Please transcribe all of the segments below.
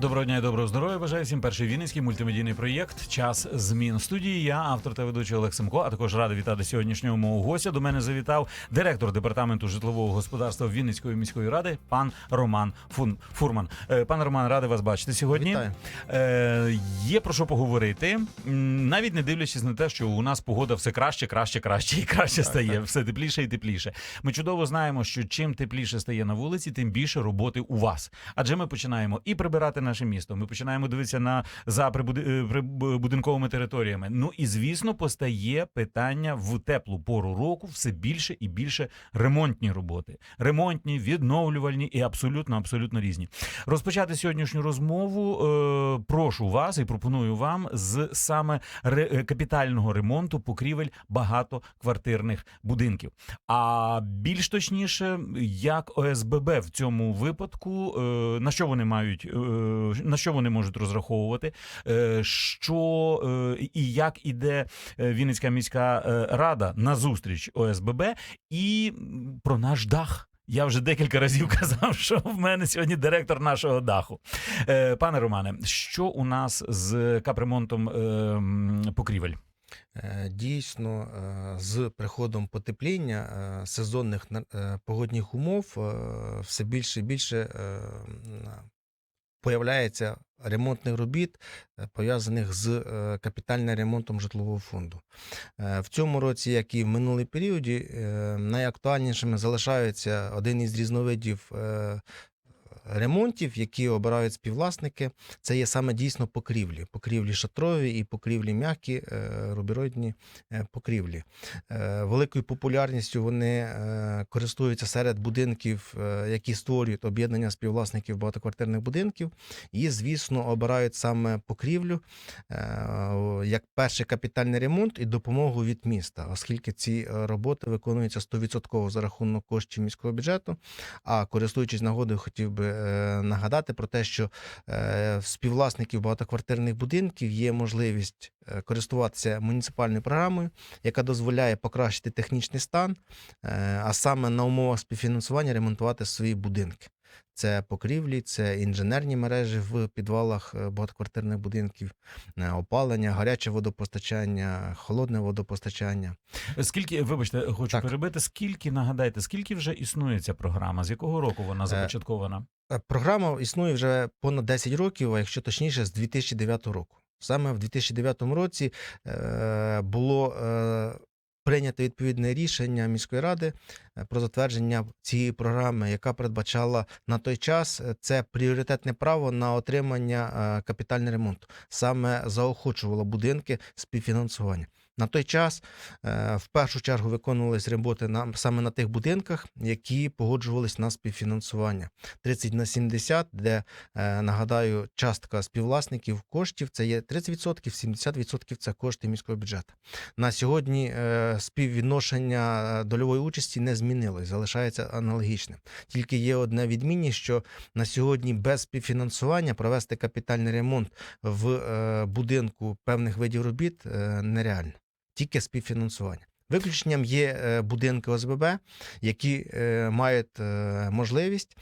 Доброго дня і доброго здоров'я. Бажаю всім перший вінницький мультимедійний проєкт Час змін В студії. Я автор та ведучий Олег Семко. А також радий вітати сьогоднішнього мого гостя. До мене завітав директор департаменту житлового господарства Вінницької міської ради, пан Роман Фун Фурман. Е, Пане Роман, радий вас бачити сьогодні. Вітаю. Е, є про що поговорити, навіть не дивлячись на те, що у нас погода все краще, краще, краще і краще стає. Все тепліше і тепліше. Ми чудово знаємо, що чим тепліше стає на вулиці, тим більше роботи у вас. Адже ми починаємо і прибирати наше місто. Ми починаємо дивитися на за е, прибудинковими територіями. Ну і звісно, постає питання в теплу пору року все більше і більше ремонтні роботи. Ремонтні, відновлювальні і абсолютно абсолютно різні. Розпочати сьогоднішню розмову е, прошу вас і пропоную вам з саме ре, е, капітального ремонту покрівель багатоквартирних будинків. А більш точніше, як ОСББ в цьому випадку, е, на що вони мають, е, на що вони можуть розраховувати, е, що е, і як іде е, Вінницька міська е, рада на зустріч ОСББ, і про наш дах. Я вже декілька разів казав, що в мене сьогодні директор нашого даху. Е, пане Романе, що у нас з капремонтом е, покрівель? Е, Дійсно, е, з приходом потепління е, сезонних е, погодних умов е, все більше і більше е, появляється ремонтних робіт, е, пов'язаних з е, капітальним ремонтом житлового фонду. Е, В цьому році, як і в минулій періоді, найактуальнішими залишаються один із різновидів. Ремонтів, які обирають співвласники, це є саме дійсно покрівлі. Покрівлі шатрові і покрівлі м'які, е, рубіроїдні е, покрівлі. Е, Великою популярністю вони користуються серед будинків, які створюють об'єднання співвласників багатоквартирних будинків, і, звісно, обирають саме покрівлю як перший капітальний ремонт і допомогу від міста, оскільки ці роботи виконуються 100% за рахунок коштів міського бюджету. А користуючись нагодою, хотів би нагадати про те, що е, співвласників багатоквартирних будинків є можливість е, користуватися муніципальною програмою, яка дозволяє покращити технічний стан, е, а саме на умовах співфінансування ремонтувати свої будинки. Це покрівлі, це інженерні мережі в підвалах е, багатоквартирних будинків, е, опалення, гаряче водопостачання, холодне водопостачання. Скільки, вибачте, хочу Так. перебити, скільки нагадайте, скільки вже існує ця програма? З якого року вона започаткована? Е, Програма існує вже понад 10 років, а якщо точніше, з 2009 року. Саме в 2009 році е, було е, прийнято відповідне рішення міської ради е, про затвердження цієї програми, яка передбачала на той час е, це пріоритетне право на отримання е, капітального ремонту. Саме заохочувало будинки співфінансування. На той час е, в першу чергу виконувались роботи на саме на тих будинках, які погоджувались на співфінансування. 30 на 70, де е, нагадаю, частка співвласників коштів це є 30%, 70% це кошти міського бюджету. На сьогодні е, співвідношення дольової участі не змінилось, залишається аналогічним. Тільки є одна відмінність, що на сьогодні без співфінансування провести капітальний ремонт в будинку певних видів робіт нереально. Тільки співфінансування. Виключенням є е, будинки ОСББ, які е, мають е, можливість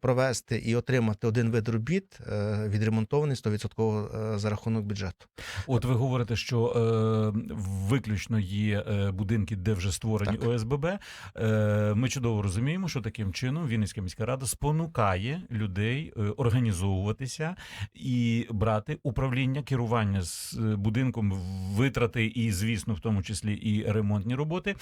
провести і отримати один вид робіт, відремонтований 100% е, за рахунок бюджету. От ви говорите, що е, виключно є будинки, де вже створені Так. ОСББ. Е, ми чудово розуміємо, що таким чином Вінницька міська рада спонукає людей організовуватися і брати управління, керування з будинком, витрати і, звісно, в тому числі і ремонтні роботи,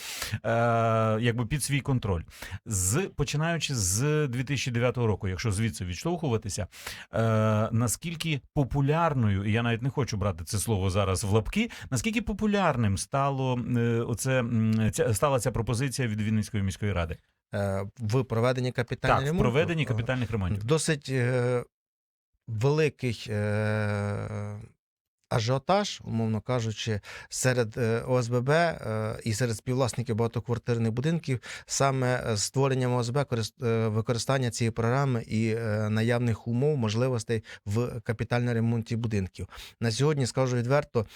е, якби під свій контроль. З починаючи з 2009 року, якщо звідси відштовхуватися, е, наскільки популярною, і я навіть не хочу брати це слово зараз в лапки, наскільки популярним стало е, оце ця стала ця пропозиція від Вінницької міської ради? В проведенні капітального Так, в проведенні капітальних ремонтів. Досить е, великий е, ажіотаж, умовно кажучи, серед е, ОСББ е, і серед співвласників багатоквартирних будинків саме е, створенням ОСБ корис- використання цієї програми і наявних умов, можливостей в капітальному ремонті будинків. На сьогодні скажу відверто.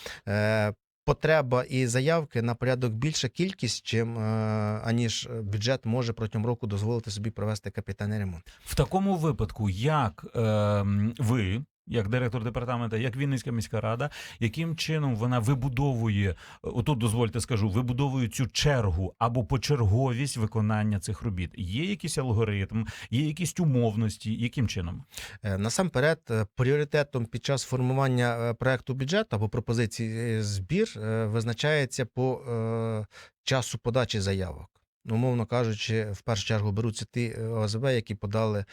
Потреба і заявки на порядок більша кількість, чим аніж бюджет може протягом року дозволити собі провести капітальний ремонт. В такому випадку, як е, ви, як директор департаменту, як Вінницька міська рада, яким чином вона вибудовує, отут дозвольте скажу, вибудовує цю чергу або почерговість виконання цих робіт? Є якийсь алгоритм, є якісь умовності, яким чином? Е, Насамперед, е, пріоритетом під час формування е, проекту бюджету або пропозиції збір визначається по часу подачі заявок. Ну, Умовно кажучи, в першу чергу беруться ті ОСБ, які подали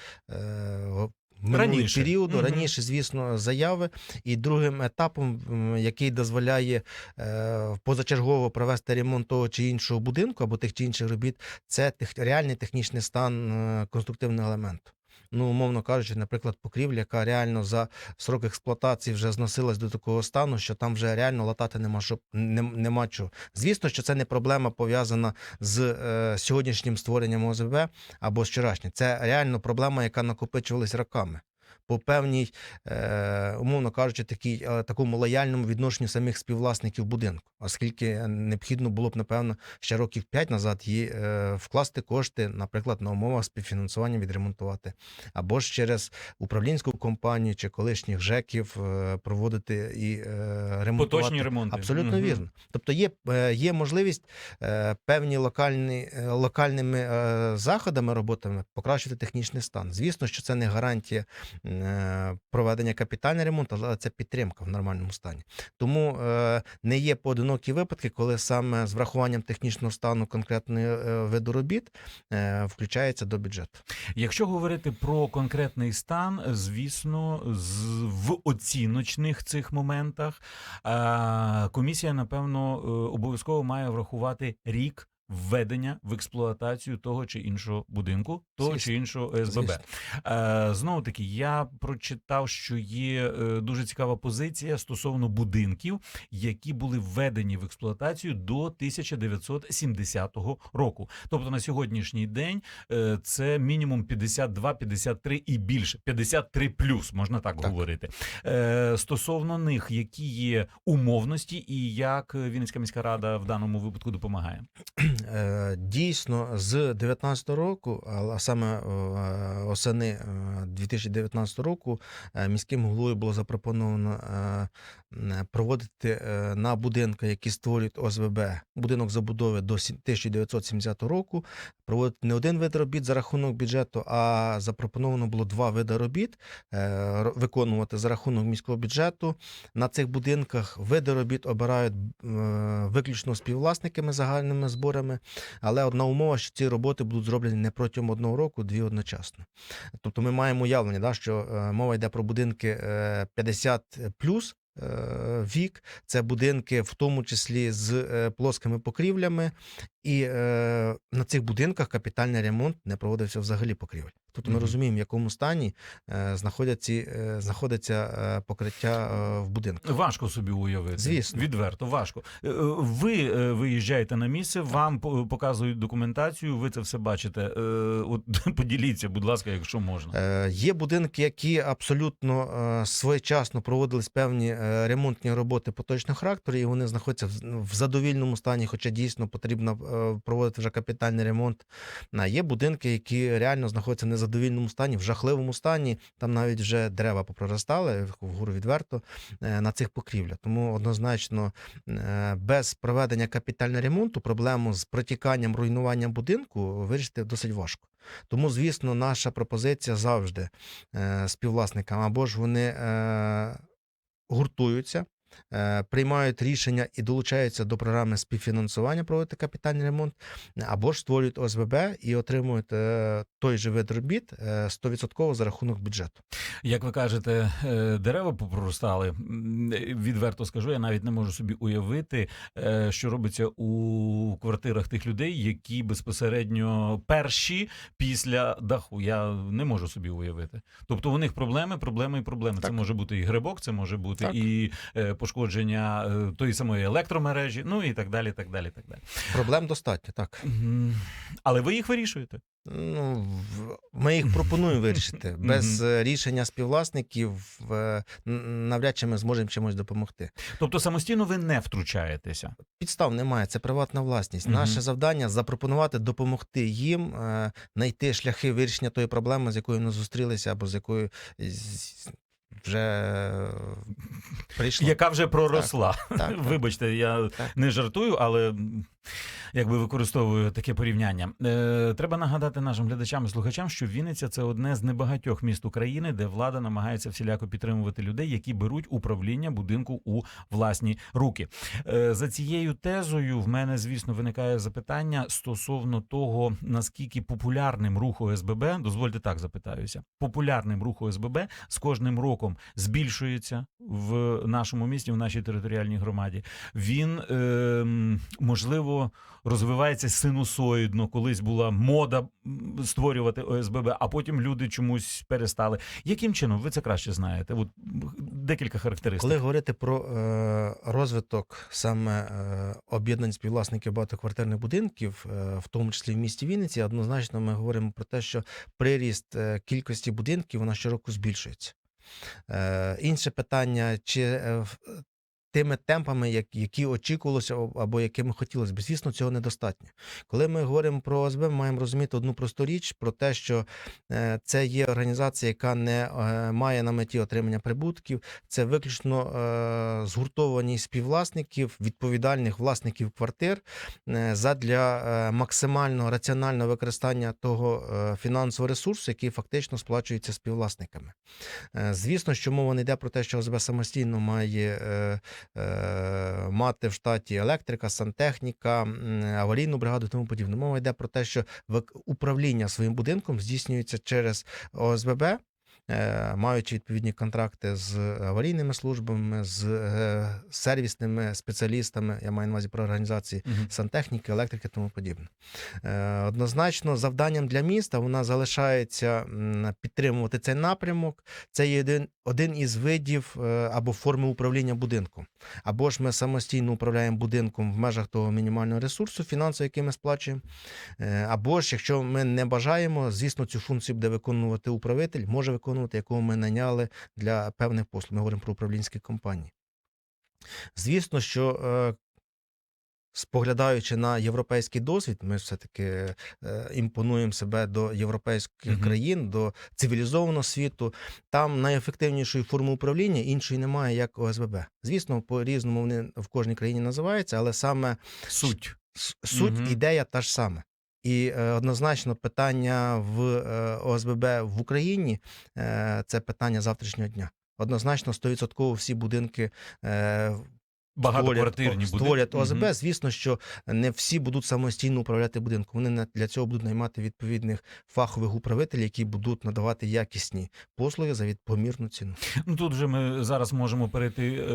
Раніше. періоду, раніше, звісно, заяви. І другим етапом, який дозволяє е, позачергово провести ремонт того чи іншого будинку або тих чи інших робіт, це тех, реальний технічний стан е, конструктивного елементу. Ну, умовно кажучи, наприклад, покрівля, яка реально за срок експлуатації вже зносилась до такого стану, що там вже реально латати нема що нем- нема чого. Звісно, що це не проблема пов'язана з е, сьогоднішнім створенням ОЗБ або з вчорашнім. Це реально проблема, яка накопичувалась роками. По певній, е, умовно кажучи, такій, е, такому лояльному відношенню самих співвласників будинку, оскільки необхідно було б, напевно, ще років 5 назад її е, вкласти кошти, наприклад, на умовах співфінансування відремонтувати, або ж через управлінську компанію чи колишніх ЖЕКів проводити і ремонтувати. Поточні ремонти. Абсолютно Мгм. вірно. Тобто є, є можливість певні локальні, локальними заходами, роботами покращити технічний стан. Звісно, що це не гарантія проведення капітального ремонту, але це підтримка в нормальному стані. Тому е, не є поодинокі випадки, коли саме з врахуванням технічного стану конкретної е, виду робіт е, включається до бюджету. Якщо говорити про конкретний стан, звісно, в оціночних цих моментах е, комісія, напевно, е, обов'язково має врахувати рік. Введення в експлуатацію того чи іншого будинку, того Звісно. чи іншого СББ. Е, знову таки, я прочитав, що є е, дуже цікава позиція стосовно будинків, які були введені в експлуатацію до 1970 року. Тобто на сьогоднішній день е, це мінімум 52, 53 і більше, 53 плюс, можна так, Так. говорити. Стосовно них, які є умовності, і як Вінницька міська рада в даному випадку допомагає. Е, Дійсно, з 19 року, а саме е, осени е, 2019 року, е, міським головою було запропоновано проводити на будинки, які створюють ОСВБ, будинок забудови до 1970 року, проводити не один вид робіт за рахунок бюджету, а запропоновано було два види робіт виконувати за рахунок міського бюджету. На цих будинках види робіт обирають виключно співвласниками загальними зборами, але одна умова, що ці роботи будуть зроблені не протягом одного року, дві одночасно. Тобто ми маємо уявлення, да, що е, мова йде про будинки е, 50 плюс. е, Вік це будинки, в тому числі з е, плоскими покрівлями, і е, на цих будинках капітальний ремонт не проводився взагалі покрівель. Тобто ми розуміємо, в якому стані е, знаходяться, е, знаходиться е, покриття е, в будинках. Важко собі уявити. Звісно. Відверто, важко. Е, е, Ви виїжджаєте на місце, вам по- показують документацію, ви це все бачите. Е, От поділіться, будь ласка, якщо можна. Е, Є будинки, які абсолютно е, своєчасно проводились певні е, ремонтні роботи поточного характеру, і вони знаходяться в- в задовільному стані, хоча дійсно потрібно е, проводити вже капітальний ремонт. Є будинки, які реально знаходяться в незадовільному стані, в жахливому стані. Там навіть вже дерева попроростали вгору відверто е, на цих покрівлях. Тому однозначно е, без проведення капітального ремонту проблему з протіканням, руйнуванням будинку вирішити досить важко. Тому, звісно, наша пропозиція завжди е, співвласникам або ж вони е, гуртуються, е, приймають рішення і долучаються до програми співфінансування проводити капітальний ремонт, або ж створюють ОСББ і отримують е, той же вид робіт е, 100% за рахунок бюджету. Як ви кажете, е, дерева е, Відверто скажу, я навіть не можу собі уявити, е, що робиться у квартирах тих людей, які безпосередньо перші після даху. Я не можу собі уявити. Тобто у них проблеми, проблеми і проблеми. Це може бути і грибок, це може бути Так. і е, пошкодження е, тої самої електромережі, ну і так далі. так далі, так далі. Проблем достатньо, так. Але ви їх вирішуєте. Ну, ми їх пропонуємо вирішити. Без е, рішення співвласників е, навряд чи ми зможемо чимось допомогти. Тобто самостійно ви не втручаєтеся. Підстав немає, це приватна власність. Наше завдання запропонувати допомогти їм знайти шляхи вирішення тої проблеми, з якою вони зустрілися, або з якою вже е, прийшла. Яка вже проросла. Так, так. Вибачте, я Так. не жартую, але якби використовую таке порівняння. Е, треба нагадати нашим глядачам і слухачам, що Вінниця це одне з небагатьох міст України, де влада намагається всіляко підтримувати людей, які беруть управління будинку у власні руки. Е, за цією тезою в мене, звісно, виникає запитання стосовно того, наскільки популярним рух ОСББ, дозвольте так запитаюся, популярним рух ОСББ з кожним роком збільшується в нашому місті, в нашій територіальній громаді. Він ем, можливо розвивається синусоїдно. Колись була мода створювати ОСББ, а потім люди чомусь перестали. Яким чином ви це краще знаєте? От декілька характеристик. Коли говорити про е, розвиток саме е, об'єднань співвласників багатоквартирних будинків, е, в тому числі в місті Вінниці, однозначно ми говоримо про те, що приріст е, кількості будинків вона щороку збільшується. Е, інше питання, чи е, тими темпами, як- які очікувалося або якими хотілося б. Звісно, цього недостатньо. Коли ми говоримо про ОСБ, ми маємо розуміти одну просту річ про те, що е, це є організація, яка не е, має на меті отримання прибутків, це виключно е, згуртованість співвласників, відповідальних власників квартир задля максимального раціонального використання того фінансового ресурсу, який фактично сплачується співвласниками. Звісно, що мова не йде про те, що ОСБ самостійно має мати в штаті електрика, сантехніка, аварійну бригаду тому подібне. Мова йде про те, що управління своїм будинком здійснюється через ОСББ. Е, Маючи відповідні контракти з аварійними службами, з е, сервісними спеціалістами, я маю на увазі про організації Мгм. сантехніки, електрики тому подібне. Е, Однозначно, завданням для міста вона залишається підтримувати цей напрямок. Це є один, один із видів е, або форми управління будинком. Або ж ми самостійно управляємо будинком в межах того мінімального ресурсу, фінансового, який ми сплачуємо. Е, Або ж, якщо ми не бажаємо, звісно, цю функцію буде виконувати управитель, може виконувати, якого ми наняли для певних послуг. Ми говоримо про управлінські компанії. Звісно, що е, споглядаючи на європейський досвід, ми все-таки е, імпонуємо себе до європейських Мгм. країн, до цивілізованого світу. Там найефективнішої форми управління іншої немає, як ОСББ. Звісно, по-різному вони в кожній країні називаються, але саме Суть. суть, Мгм. ідея та ж сама. І е, однозначно питання в е, ОСББ в Україні е, це питання завтрашнього дня. Однозначно, 100% всі будинки Багатоквартирні створять, ОСБ. Мгм. Звісно, що не всі будуть самостійно управляти будинком. Вони для цього будуть наймати відповідних фахових управителів, які будуть надавати якісні послуги за відпомірну ціну. Ну тут вже ми зараз можемо перейти е,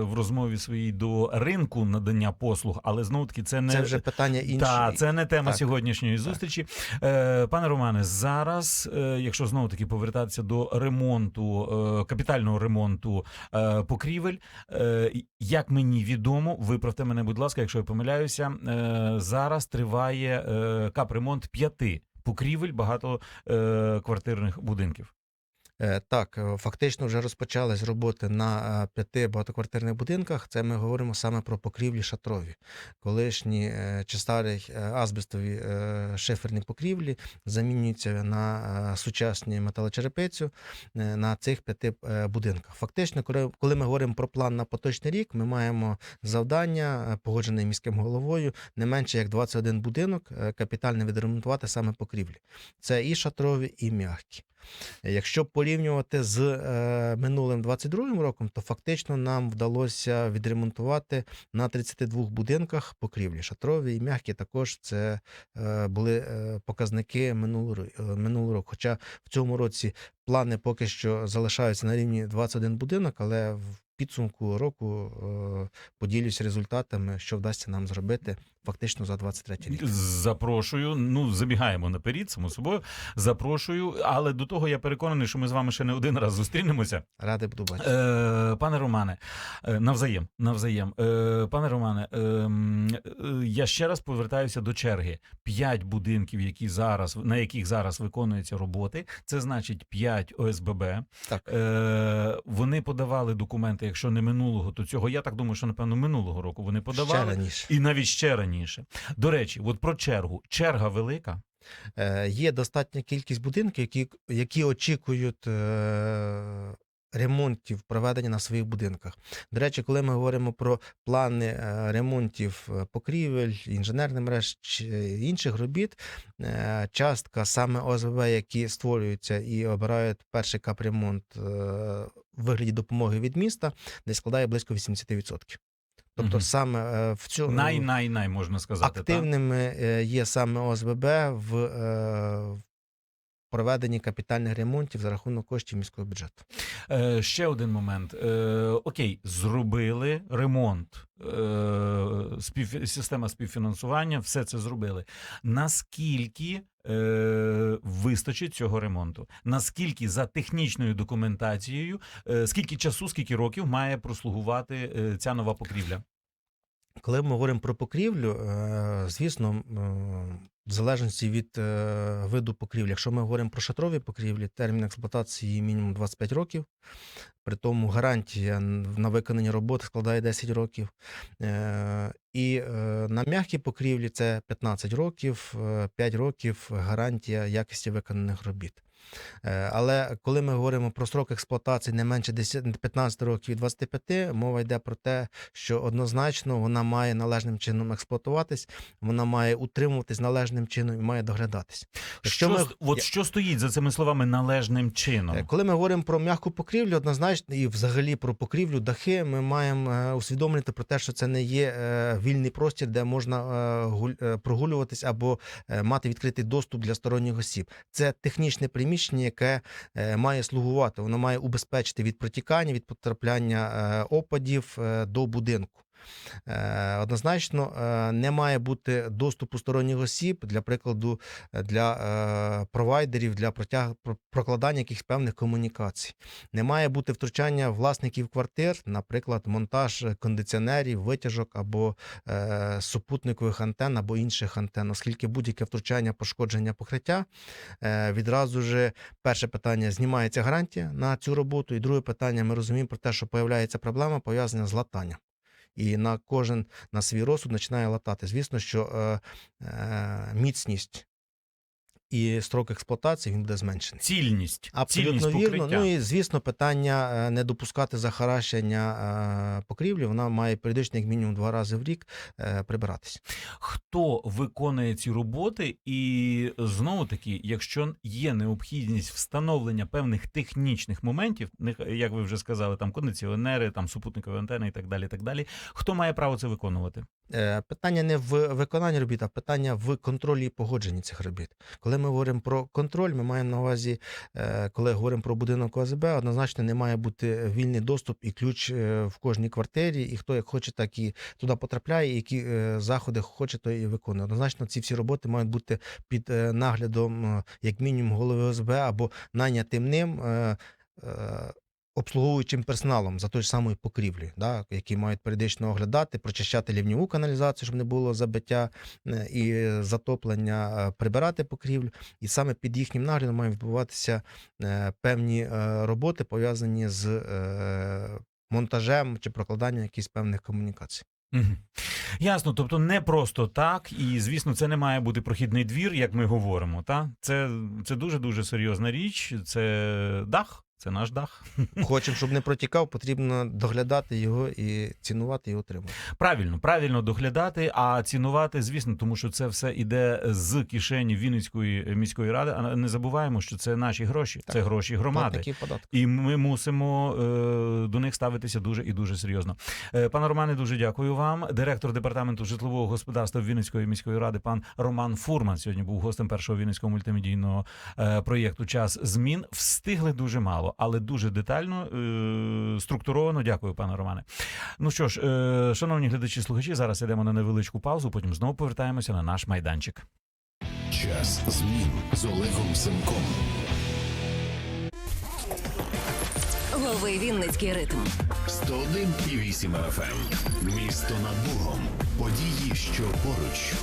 в розмові своїй до ринку надання послуг, але знову таки це не Це вже питання інше. Та, це не тема Так. сьогоднішньої зустрічі. Е, пане Романе, зараз, е, якщо знову таки повертатися до ремонту, е, капітального ремонту е, покрівель, е, як мені відомо, виправте мене, будь ласка, якщо я помиляюся, е, зараз триває е, капремонт п'яти покрівель багатоквартирних будинків. Е, Так, е, фактично вже розпочались роботи на е, п'яти багатоквартирних будинках. Це ми говоримо саме про покрівлі шатрові. Колишні чи старі азбестові шиферні покрівлі замінюються на сучасні металочерепицю на цих п'яти будинках. Фактично, коли- ми говоримо про план на поточний рік, ми маємо завдання, погоджене міським головою, не менше як 21 будинок капітально відремонтувати саме покрівлі. Це і шатрові, і м'які. Якщо порівнювати з е, минулим 22 роком, то фактично нам вдалося відремонтувати на 32 будинках покрівлі. Шатрові і м'які також це е, були е, показники минулого, е, минулого року. Хоча в цьому році плани поки що залишаються на рівні 21 будинок, але в підсумку року е, поділюсь результатами, що вдасться нам зробити фактично за 23 рік. Запрошую. Ну, забігаємо наперед, само собою. Запрошую, але до того я переконаний, що ми з вами ще не один раз зустрінемося. Радий буду бачити. Е, пане Романе, е, навзаєм, навзаєм. Е, пане Романе, е, е, я ще раз повертаюся до черги. П'ять будинків, які зараз на яких зараз виконуються роботи. Це значить п'ять ОСББ. Так. Е, вони подавали документи, якщо не минулого, то цього. Я так думаю, що напевно минулого року вони Ще подавали. раніше. І навіть ще раніше. До речі, от про чергу. Черга велика. Е, Є достатня кількість будинків, які, які очікують е, ремонтів проведення на своїх будинках. До речі, коли ми говоримо про плани е, ремонтів е, покрівель, інженерних мереж інших робіт, е, частка саме ОСБ, які створюються і обирають перший капремонт в вигляді допомоги від міста, десь складає близько 80%. Тобто угу. саме е, в цьому Най-най-най можна сказати. активними так? є саме ОСББ в е, в проведенні капітальних ремонтів за рахунок коштів міського бюджету. Е, ще один момент. Е, окей, зробили ремонт, е, спів, система співфінансування, все це зробили. Наскільки е, вистачить цього ремонту? Наскільки за технічною документацією, е, скільки часу, скільки років має прослугувати е, ця нова покрівля? Коли ми говоримо про покрівлю, е, звісно, в залежності від е, виду покрівлі, якщо ми говоримо про шатрові покрівлі, термін експлуатації мінімум 25 років. При тому гарантія на виконані роботи складає 10 років. Е, І е, на м'які покрівлі це 15 років, 5 років гарантія якості виконаних робіт. Е, Але коли ми говоримо про строк експлуатації не менше 10, 15 років і 25, мова йде про те, що однозначно вона має належним чином експлуатуватись, вона має утримуватись належним чином і має доглядатись. Що, ми- от я- що стоїть за цими словами належним Е, чином? Коли ми говоримо про м'яку покрівлю, однозначно і взагалі про покрівлю, дахи, ми маємо е, усвідомлювати про те, що це не є е, вільний простір, де можна е, е, прогулюватись або е, мати відкритий доступ для сторонніх осіб. Це технічне приміщення, яке е, має слугувати, воно має убезпечити від протікання, від потрапляння е, опадів е, до будинку. Е, Однозначно е, не має бути доступу сторонніх осіб, для прикладу, е, для провайдерів, для протяг... прокладання якихось певних комунікацій. Не має бути втручання власників квартир, наприклад, монтаж кондиціонерів, витяжок або супутникових антен або інших антен, оскільки будь-яке втручання, пошкодження покриття відразу ж перше питання знімається гарантія на цю роботу, і друге питання ми розуміємо про те, що появляється проблема пов'язана з латанням. І на кожен на свій розсуд починає латати. Звісно, що е, е, міцність і строк експлуатації він буде зменшений. Цільність. Абсолютно Цільність вірно. покриття. Ну і звісно, питання е, не допускати захаращення е, покрівлі. Вона має періодично, як мінімум, два рази в рік е, прибиратись. хто виконує ці роботи, і знову таки, якщо є необхідність встановлення певних технічних моментів, як ви вже сказали, там кондиціонери, там супутникові антени і так далі. і так далі. Хто має право це виконувати? Питання не в виконанні робіт, а питання в контролі і погодженні цих робіт. Коли ми говоримо про контроль, ми маємо на увазі, е, коли говоримо про будинок ОСБ, однозначно не має бути вільний доступ і ключ е, в кожній квартирі, і хто як хоче, так і туди потрапляє, і які е, заходи хоче, то і виконує. Однозначно, ці всі роботи мають бути під наглядом, як мінімум, голови ОСБ або найнятим ним. Обслуговуючим персоналом за тою ж самою покрівлею, да, які мають періодично оглядати, прочищати лівньову каналізацію, щоб не було забиття е, і затоплення, е, прибирати покрівлю. І саме під їхнім наглядом мають відбуватися е, певні роботи, пов'язані з монтажем чи прокладанням якихось певних комунікацій. Мгм. Ясно, тобто не просто так, і звісно, це не має бути прохідний двір, як ми говоримо. Та це, це дуже дуже серйозна річ. Це дах, це наш дах. Хочемо, щоб не протікав, потрібно доглядати його і цінувати і отримувати. Правильно, правильно доглядати, а цінувати, звісно, тому що це все іде з кишені Вінницької міської ради. А не забуваємо, що це наші гроші, Так. це гроші громади. Податку. І ми мусимо е, до них ставитися дуже і дуже серйозно. Е, пане Романе, дуже дякую вам. Директор департаменту житлового господарства Вінницької міської ради, пан Роман Фурман, сьогодні був гостем першого вінницького мультимедійного е, проєкту Час змін. Встигли дуже мало. Але дуже детально, е, структуровано. Дякую, пане Романе. Ну що ж, е, шановні глядачі, слухачі, зараз йдемо на невеличку паузу. Потім знову повертаємося на наш майданчик. Час змін з Олегом Семком. Лови Вінницький ритм. 101,8 FM. Місто над Богом. Події, що поруч.